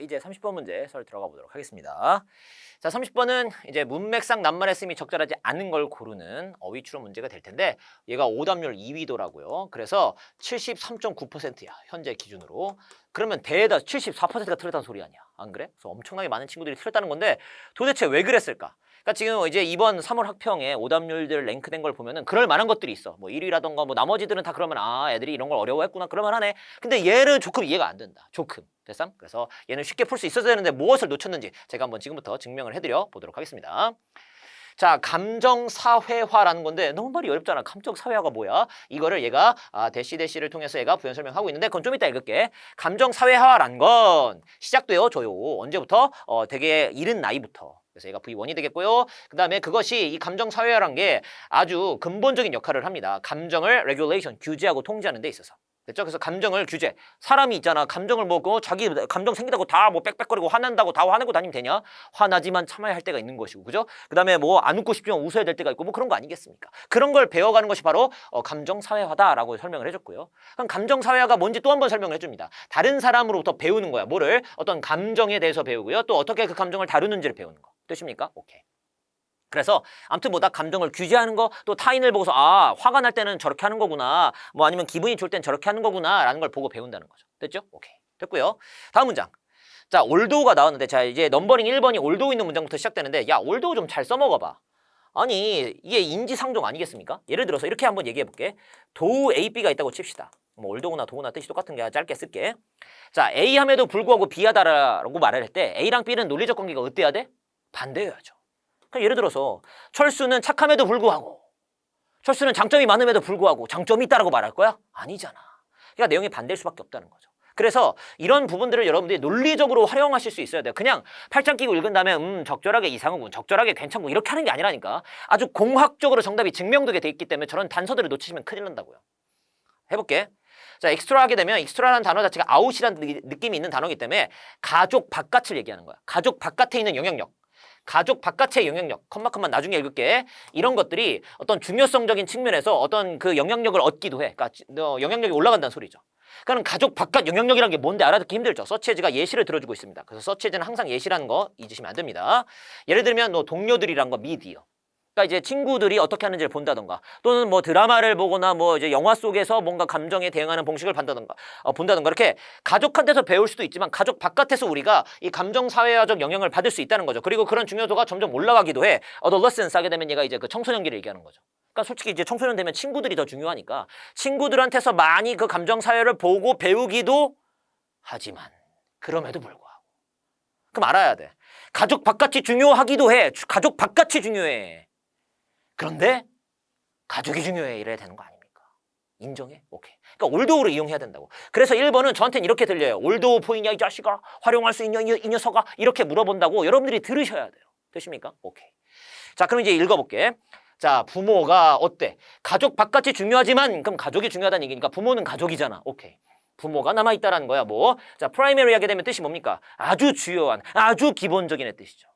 이제 30번 문제 설 들어가 보도록 하겠습니다. 자, 30번은 이제 문맥상 낱말의 이 적절하지 않은 걸 고르는 어휘 추론 문제가 될 텐데 얘가 오답률 2위도라고요. 그래서 73.9%야. 현재 기준으로. 그러면 대다 74%가 틀렸다는 소리 아니야. 안 그래? 그래서 엄청나게 많은 친구들이 틀렸다는 건데 도대체 왜 그랬을까? 그러니까 지금 이제 이번 3월 학평에 오답률들 랭크된 걸 보면은 그럴 만한 것들이 있어. 뭐 1위라던가 뭐 나머지들은 다 그러면 아 애들이 이런 걸 어려워했구나 그러면 하네. 근데 얘는 조금 이해가 안 된다. 조금. 됐삼? 그래서 얘는 쉽게 풀 수 있어야 되는데 무엇을 놓쳤는지 제가 한번 지금부터 증명을 해드려 보도록 하겠습니다. 자, 감정 사회화라는 건데 너무 말이 어렵잖아. 감정 사회화가 뭐야? 이거를 얘가 아, 대시 대시를 통해서 얘가 부연 설명하고 있는데 그건 좀 이따 읽을게. 감정 사회화라는 건 시작돼요, 줘요. 언제부터? 어, 되게 이른 나이부터. 그래서 얘가 V1이 되겠고요. 그 다음에 그것이 이 감정 사회화란 게 아주 근본적인 역할을 합니다. 감정을 레귤레이션, 규제하고 통제하는 데 있어서. 됐죠? 그래서 감정을 규제. 사람이 있잖아. 감정을 뭐, 어, 자기 감정 생기다고 다 뭐 빽빽거리고 화난다고 다 화내고 다니면 되냐? 화나지만 참아야 할 때가 있는 것이고, 그죠? 그 다음에 뭐 안 웃고 싶지만 웃어야 될 때가 있고, 뭐 그런 거 아니겠습니까? 그런 걸 배워가는 것이 바로 어, 감정 사회화다라고 설명을 해줬고요. 그럼 감정 사회화가 뭔지 또 한 번 설명을 해줍니다. 다른 사람으로부터 배우는 거야. 뭐를? 어떤 감정에 대해서 배우고요. 또 어떻게 그 감정을 다루는지를 배우는 거. 되십니까? 오케이. 그래서 아무튼 뭐나 감정을 규제하는 거 또 타인을 보고서 아 화가 날 때는 저렇게 하는 거구나. 뭐 아니면 기분이 좋을 땐 저렇게 하는 거구나 라는 걸 보고 배운다는 거죠. 됐죠? 오케이. 됐고요. 다음 문장. 자 올도우가 나왔는데 자 이제 넘버링 1번이 올도우 있는 문장부터 시작되는데 야 올도우 좀 잘 써먹어봐. 아니 이게 인지상종 아니겠습니까? 예를 들어서 이렇게 한번 얘기해 볼게. 도우 A, B가 있다고 칩시다. 뭐 올도우나 도우나 뜻이 똑같은 게 짧게 쓸게. 자 A 함에도 불구하고 B 하다라고 말을 할 때 A랑 B는 논리적 관계가 어때야 돼? 반대여야죠 예를 들어서 철수는 착함에도 불구하고 철수는 장점이 많음에도 불구하고 장점이 있다라고 말할 거야? 아니잖아. 그러니까 내용이 반대일 수밖에 없다는 거죠. 그래서 이런 부분들을 여러분들이 논리적으로 활용하실 수 있어야 돼요. 그냥 팔짱 끼고 읽은 다음에 음 적절하게 이상하고 적절하게 괜찮고 이렇게 하는 게 아니라니까. 아주 공학적으로 정답이 증명되게 돼 있기 때문에 저런 단서들을 놓치시면 큰일 난다고요. 해볼게. 자, 엑스트라 하게 되면 엑스트라라는 단어 자체가 아웃이라는 느- 느낌이 있는 단어이기 때문에 가족 바깥을 얘기하는 거야. 가족 바깥에 있는 영향력. 가족 바깥의 영향력, 컴마컴만 나중에 읽을게. 이런 것들이 어떤 중요성적인 측면에서 어떤 그 영향력을 얻기도 해. 그러니까 영향력이 올라간다는 소리죠. 그러니까 가족 바깥 영향력이라는 게 뭔데 알아듣기 힘들죠. 서치에즈가 예시를 들어주고 있습니다. 그래서 서치에즈는 항상 예시라는 거 잊으시면 안 됩니다. 예를 들면 뭐 동료들이란 거 미디어. 그러니까 이제 친구들이 어떻게 하는지를 본다던가 또는 뭐 드라마를 보거나 뭐 이제 영화 속에서 뭔가 감정에 대응하는 봉식을 본다던가 어, 본다던가 이렇게 가족한테서 배울 수도 있지만 가족 바깥에서 우리가 이 감정 사회화적 영향을 받을 수 있다는 거죠. 그리고 그런 중요도가 점점 올라가기도 해. 어덜러센스 하게 되면 얘가 이제 그 청소년기를 얘기하는 거죠. 그러니까 솔직히 이제 청소년 되면 친구들이 더 중요하니까 친구들한테서 많이 그 감정 사회를 보고 배우기도 하지만 그럼에도 불구하고 그럼 알아야 돼. 가족 바깥이 중요하기도 해. 주- 가족 바깥이 중요해. 그런데 가족이 중요해 이래야 되는 거 아닙니까? 인정해? 오케이. 그러니까 올도우를 이용해야 된다고. 그래서 1번은 저한테는 이렇게 들려요. 올도우 보이냐 이 자식아? 활용할 수 있냐 이, 이 녀석아? 이렇게 물어본다고 여러분들이 들으셔야 돼요. 되십니까? 오케이. 자 그럼 이제 읽어볼게. 자 부모가 어때? 가족 바깥이 중요하지만 그럼 가족이 중요하다는 얘기니까 부모는 가족이잖아. 오케이. 부모가 남아있다라는 거야 뭐. 자 프라이머리 하게 되면 뜻이 뭡니까? 아주 주요한 아주 기본적인 애 뜻이죠.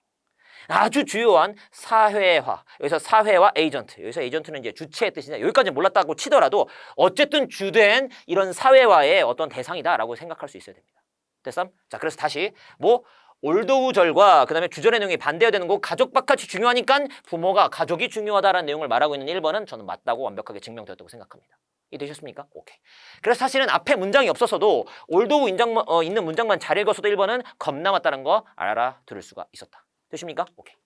아주 주요한 사회화. 여기서 사회화 에이전트. 여기서 에이전트는 이제 주체의 뜻인데 여기까지 몰랐다고 치더라도 어쨌든 주된 이런 사회화의 어떤 대상이다라고 생각할 수 있어야 됩니다. 됐삼? 자, 그래서 다시 뭐 올도우절과 그다음에 주절의 내용이 반대해야 되는 거 가족 바깥이 중요하니까 부모가 가족이 중요하다라는 내용을 말하고 있는 1번은 저는 맞다고 완벽하게 증명되었다고 생각합니다. 이해되셨습니까? 오케이. 그래서 사실은 앞에 문장이 없었어도 올도우 인장, 어, 있는 문장만 잘 읽었어도 1번은 겁나 맞다는 거 알아들을 수가 있었다. 되십니까? 오케이.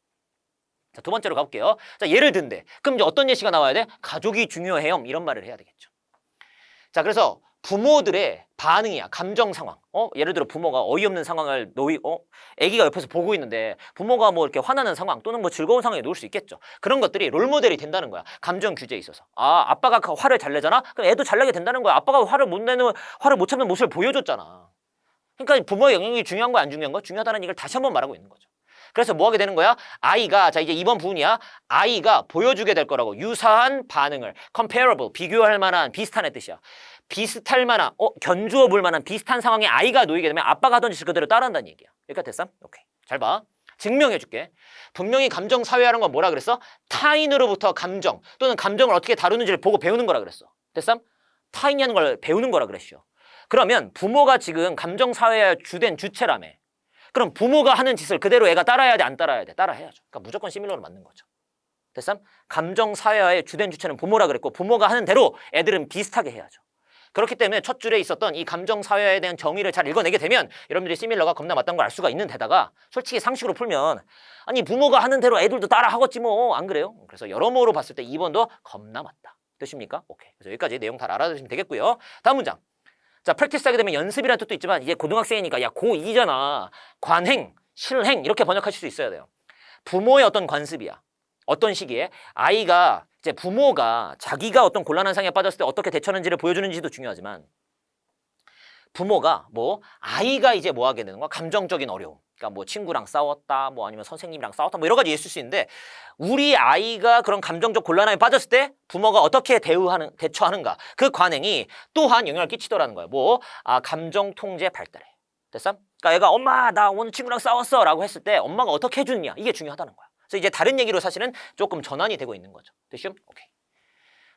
자, 두 번째로 가볼게요. 자, 예를 든데. 그럼 이제 어떤 예시가 나와야 돼? 가족이 중요해요. 이런 말을 해야 되겠죠. 자, 그래서 부모들의 반응이야. 감정 상황. 어? 예를 들어 부모가 어이없는 상황을 놓이, 어? 아기가 옆에서 보고 있는데 부모가 뭐 이렇게 화나는 상황 또는 뭐 즐거운 상황에 놓을 수 있겠죠. 그런 것들이 롤 모델이 된다는 거야. 감정 규제에 있어서. 아, 아빠가 그 화를 잘 내잖아? 그럼 애도 잘 내게 된다는 거야. 아빠가 화를 못 내는, 화를 못 참는 모습을 보여줬잖아. 그러니까 부모의 영향이 중요한 거야, 안 중요한 거? 중요하다는 얘기를 다시 한번 말하고 있는 거죠. 그래서 뭐 하게 되는 거야? 아이가 자 이제 이번 부분이야. 아이가 보여주게 될 거라고 유사한 반응을 comparable 비교할 만한 비슷한 의 뜻이야. 비슷할 만한 어 견주어 볼 만한 비슷한 상황에 아이가 놓이게 되면 아빠가 하던 짓을 그대로 따라한다는 얘기야. 여기까지 됐어? 오케이. 잘 봐. 증명해 줄게. 분명히 감정 사회화라는 건 뭐라 그랬어? 타인으로부터 감정 또는 감정을 어떻게 다루는지를 보고 배우는 거라 그랬어. 됐어? 타인이 하는 걸 배우는 거라 그랬죠. 그러면 부모가 지금 감정 사회화 주된 주체라며. 그럼 부모가 하는 짓을 그대로 애가 따라해야 돼, 안 따라해야 돼? 따라해야죠. 그러니까 무조건 시밀러로 맞는 거죠. 됐삼? 감정 사회화의 주된 주체는 부모라 그랬고 부모가 하는 대로 애들은 비슷하게 해야죠. 그렇기 때문에 첫 줄에 있었던 이 감정 사회화에 대한 정의를 잘 읽어내게 되면 여러분들이 시밀러가 겁나 맞다는 걸 알 수가 있는 데다가 솔직히 상식으로 풀면 아니 부모가 하는 대로 애들도 따라 하겠지 뭐 안 그래요? 그래서 여러모로 봤을 때 2번도 겁나 맞다. 되십니까? 오케이. 그래서 여기까지 내용 다 알아두시면 되겠고요. 다음 문장. 자, 프랙티스 하게 되면 연습이라는 뜻도 있지만 이제 고등학생이니까 야, 고2잖아. 관행, 실행 이렇게 번역하실 수 있어야 돼요. 부모의 어떤 관습이야. 어떤 시기에 아이가 이제 부모가 자기가 어떤 곤란한 상황에 빠졌을 때 어떻게 대처하는지를 보여주는지도 중요하지만 부모가 뭐 아이가 이제 뭐 하게 되는 거야? 감정적인 어려움. 그러니까 뭐 친구랑 싸웠다, 뭐 아니면 선생님이랑 싸웠다, 뭐 여러 가지 있을 수 있는데 우리 아이가 그런 감정적 곤란함에 빠졌을 때 부모가 어떻게 대우하는 대처하는가 그 관행이 또한 영향을 끼치더라는 거예요. 뭐 아, 감정 통제 발달에 됐어? 그러니까 얘가 엄마 나 오늘 친구랑 싸웠어라고 했을 때 엄마가 어떻게 해주느냐 이게 중요하다는 거야. 그래서 이제 다른 얘기로 사실은 조금 전환이 되고 있는 거죠. 됐죠? 오케이.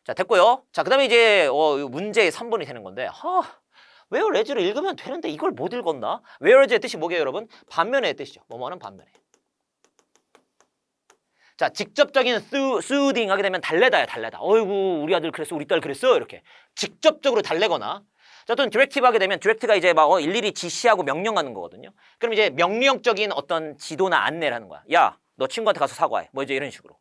자 됐고요. 자 그다음에 이제 어, 문제 3번이 되는 건데 하, 웨어 레즈를 읽으면 되는데 이걸 못 읽었나? 웨어 레즈의 뜻이 뭐게요, 여러분? 반면의 뜻이죠. 뭐뭐는 반면에. 자, 직접적인 수, 수딩 하게 되면 달래다야, 달래다. 어이구, 우리 아들 그랬어, 우리 딸 그랬어, 이렇게. 직접적으로 달래거나. 자, 또는 디렉티브 하게 되면 디렉트가 이제 막 어, 일일이 지시하고 명령하는 거거든요. 그럼 이제 명령적인 어떤 지도나 안내를 하는 거야. 야, 너 친구한테 가서 사과해. 뭐 이제 이런 식으로.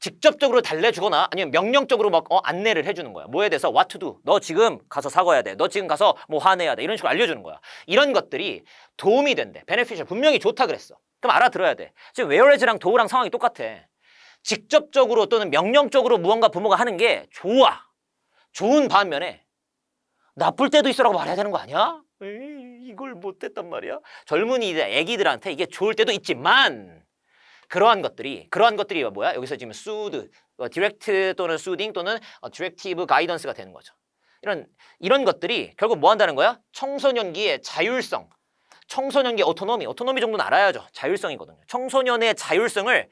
직접적으로 달래주거나 아니면 명령적으로 막 어, 안내를 해주는 거야. 뭐에 대해서 what to do. 너 지금 가서 사과해야 돼. 너 지금 가서 뭐 화내야 돼. 이런 식으로 알려주는 거야. 이런 것들이 도움이 된대. 베네피셜 분명히 좋다 그랬어. 그럼 알아들어야 돼. 지금 웨어레즈랑 도우랑 상황이 똑같아. 직접적으로 또는 명령적으로 무언가 부모가 하는 게 좋아. 좋은 반면에 나쁠 때도 있어라고 말해야 되는 거 아니야? 이걸 못했단 말이야. 젊은이들, 애기들한테 이게 좋을 때도 있지만 그러한 것들이 그러한 것들이 뭐야? 여기서 지금 수드, 어, 디렉트 또는 수딩 또는 어, 디렉티브 가이던스가 되는 거죠. 이런 이런 것들이 결국 뭐 한다는 거야? 청소년기의 자율성, 청소년기 오토노미, 오토노미 정도는 알아야죠. 자율성이거든요. 청소년의 자율성을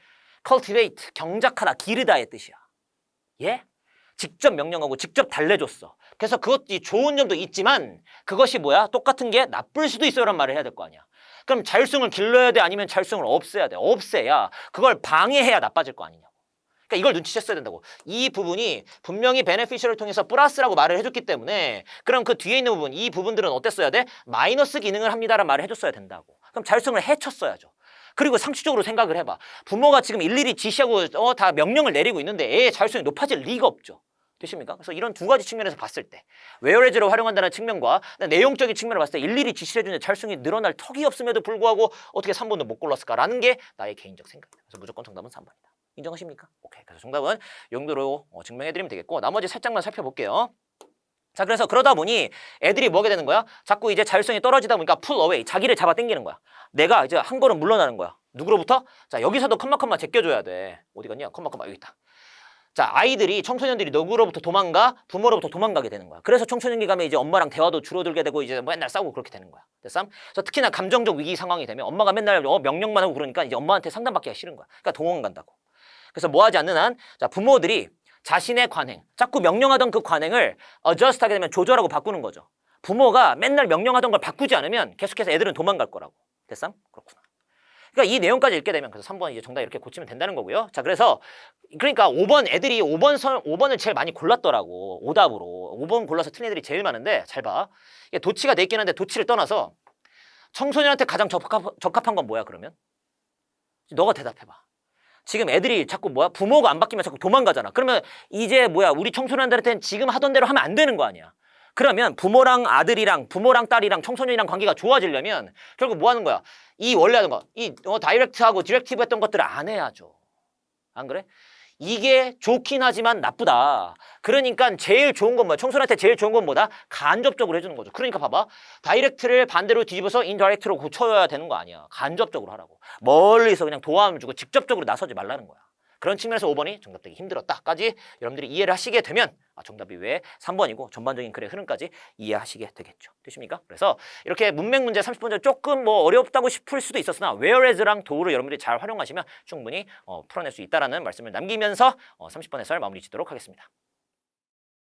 cultivate, 경작하다, 기르다의 뜻이야. 예? 직접 명령하고 직접 달래줬어. 그래서 그것이 좋은 점도 있지만 그것이 뭐야? 똑같은 게 나쁠 수도 있어요란 말을 해야 될 거 아니야. 그럼 자율성을 길러야 돼? 아니면 자율성을 없애야 돼? 없애야 그걸 방해해야 나빠질 거 아니냐고. 그러니까 이걸 눈치챘어야 된다고. 이 부분이 분명히 베네피셜을 통해서 플러스라고 말을 해줬기 때문에 그럼 그 뒤에 있는 부분, 이 부분들은 어땠어야 돼? 마이너스 기능을 합니다라는 말을 해줬어야 된다고. 그럼 자율성을 해쳤어야죠. 그리고 상식적으로 생각을 해봐. 부모가 지금 일일이 지시하고 어, 다 명령을 내리고 있는데 애의 자율성이 높아질 리가 없죠. 되십니까? 그래서 이런 두 가지 측면에서 봤을 때 웨어레즈를 활용한다는 측면과 내용적인 측면을 봤을 때 일일이 지시를 해주는 자율성이 늘어날 턱이 없음에도 불구하고 어떻게 3번도 못 골랐을까라는 게 나의 개인적 생각입니다. 그래서 무조건 정답은 3번이다. 인정하십니까? 오케이. 그래서 정답은 용도로 어, 증명해드리면 되겠고 나머지 살짝만 살펴볼게요. 자 그래서 그러다 보니 애들이 뭐게 되는 거야? 자꾸 이제 자율성이 떨어지다 보니까 풀 어웨이 자기를 잡아 당기는 거야. 내가 이제 한 걸음 물러나는 거야. 누구로부터? 자 여기서도 컴마 컴마 제껴줘야 돼. 어디 갔냐? 컴마 컴마 여기 있다. 자 아이들이 청소년들이 누구로부터 도망가 부모로부터 도망가게 되는 거야. 그래서 청소년기 가면 이제 엄마랑 대화도 줄어들게 되고 이제 맨날 싸우고 그렇게 되는 거야. 됐어? 그래서 특히나 감정적 위기 상황이 되면 엄마가 맨날 어, 명령만 하고 그러니까 이제 엄마한테 상담받기가 싫은 거야. 그러니까 도망간다고. 그래서 뭐 하지 않는 한 자 부모들이 자신의 관행, 자꾸 명령하던 그 관행을 adjust 하게 되면 조절하고 바꾸는 거죠. 부모가 맨날 명령하던 걸 바꾸지 않으면 계속해서 애들은 도망갈 거라고. 됐어? 그렇구나. 그러니까 이 내용까지 읽게 되면 그래서 3번 이제 정답 이렇게 고치면 된다는 거고요. 자, 그래서 그러니까 5번 애들이 5번 선 5번을 제일 많이 골랐더라고. 오답으로. 5번 골라서 틀린 애들이 제일 많은데 잘 봐. 이게 도치가 돼 있긴 한데 도치를 떠나서 청소년한테 가장 적합, 적합한 건 뭐야 그러면? 너가 대답해 봐. 지금 애들이 자꾸 뭐야 부모가 안 바뀌면 자꾸 도망가잖아. 그러면 이제 뭐야 우리 청소년들한테는 지금 하던 대로 하면 안 되는 거 아니야. 그러면 부모랑 아들이랑 부모랑 딸이랑 청소년이랑 관계가 좋아지려면 결국 뭐 하는 거야? 이 원래 하던 거, 이 어, 다이렉트하고 디렉티브 했던 것들을 안 해야죠. 안 그래? 이게 좋긴 하지만 나쁘다. 그러니까 제일 좋은 건 뭐야? 청소년한테 제일 좋은 건 뭐다? 간접적으로 해주는 거죠. 그러니까 봐봐. 다이렉트를 반대로 뒤집어서 인다이렉트로 고쳐야 되는 거 아니야. 간접적으로 하라고. 멀리서 그냥 도움을 주고 직접적으로 나서지 말라는 거야. 그런 측면에서 5번이 정답 되기 힘들었다까지 여러분들이 이해를 하시게 되면 아, 정답이 왜 3번이고 전반적인 글의 흐름까지 이해하시게 되겠죠. 되십니까? 그래서 이렇게 문맥 문제 30문제 조금 뭐 어렵다고 싶을 수도 있었으나 whereas랑 do를 여러분들이 잘 활용하시면 충분히 어, 풀어낼 수 있다라는 말씀을 남기면서 어, 30번 해설 마무리 짓도록 하겠습니다.